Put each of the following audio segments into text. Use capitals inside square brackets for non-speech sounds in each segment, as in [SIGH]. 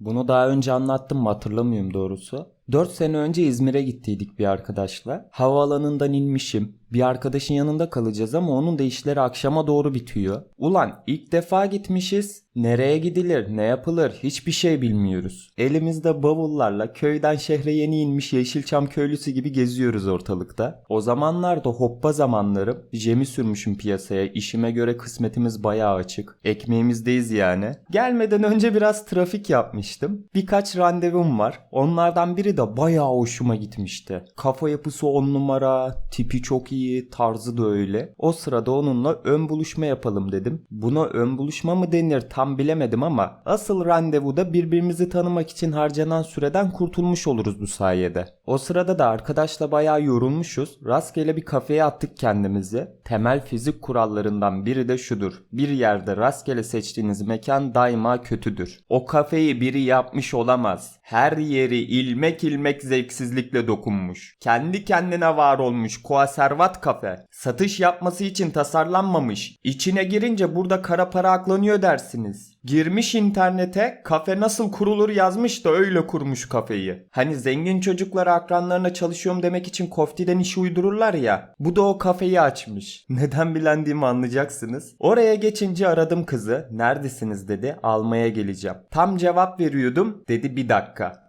Bunu daha önce anlattım mı hatırlamıyorum doğrusu. 4 sene önce İzmir'e gittiydik bir arkadaşla. Havaalanından inmişim. Bir arkadaşın yanında kalacağız ama onun da işleri akşama doğru bitiyor. Ulan ilk defa gitmişiz. Nereye gidilir, ne yapılır hiçbir şey bilmiyoruz. Elimizde bavullarla köyden şehre yeni inmiş Yeşilçam köylüsü gibi geziyoruz ortalıkta. O zamanlarda hoppa zamanlarım. Jemi sürmüşüm piyasaya. İşime göre kısmetimiz bayağı açık. Ekmeğimizdeyiz yani. Gelmeden önce biraz trafik yapmıştım. Birkaç randevum var. Onlardan biri de bayağı hoşuma gitmişti. Kafa yapısı on numara, tipi çok iyi, tarzı da öyle. O sırada onunla ön buluşma yapalım dedim. Buna ön buluşma mı denir tam bilemedim ama asıl randevuda birbirimizi tanımak için harcanan süreden kurtulmuş oluruz bu sayede. O sırada da arkadaşla bayağı yorulmuşuz. Rastgele bir kafeye attık kendimizi. Temel fizik kurallarından biri de şudur. Bir yerde rastgele seçtiğiniz mekan daima kötüdür. O kafeyi biri yapmış olamaz. Her yeri ilmek ilmek zevksizlikle dokunmuş. Kendi kendine var olmuş konservat kafe. Satış yapması için tasarlanmamış. İçine girince burada kara para aklanıyor dersiniz. Girmiş internete kafe nasıl kurulur yazmış da öyle kurmuş kafeyi. Hani zengin çocuklar akranlarına çalışıyorum demek için koftiden işi uydururlar ya. Bu da o kafeyi açmış. [LAUGHS] Neden bilendiğimi anlayacaksınız. Oraya geçince aradım kızı. Neredesiniz dedi. Almaya geleceğim. Tam cevap veriyordum. Dedi bir dakika.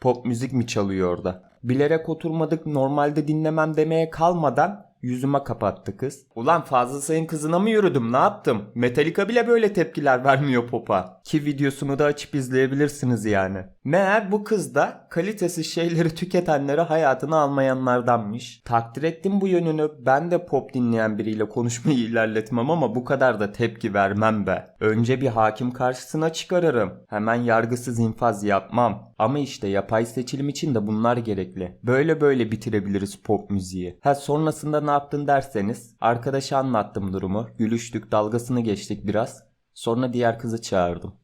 Pop müzik mi çalıyor orada? Bilerek oturmadık normalde dinlemem demeye kalmadan yüzüme kapattı kız. Ulan fazla sayın kızına mı yürüdüm ne yaptım? Metallica bile böyle tepkiler [LAUGHS] vermiyor popa. Ki videosunu da açıp izleyebilirsiniz yani. Meğer bu kız da kalitesiz şeyleri tüketenleri hayatına almayanlardanmış. Takdir ettim bu yönünü. Ben de pop dinleyen biriyle konuşmayı [LAUGHS] ilerletmem ama bu kadar da tepki vermem be. Önce bir hakim karşısına çıkarırım. Hemen yargısız infaz yapmam. Ama işte yapay seçilim için de bunlar gerekli. Böyle böyle bitirebiliriz pop müziği. Ha sonrasında ne yaptın derseniz arkadaşa anlattım durumu. Gülüştük dalgasını geçtik biraz. Sonra diğer kızı çağırdım.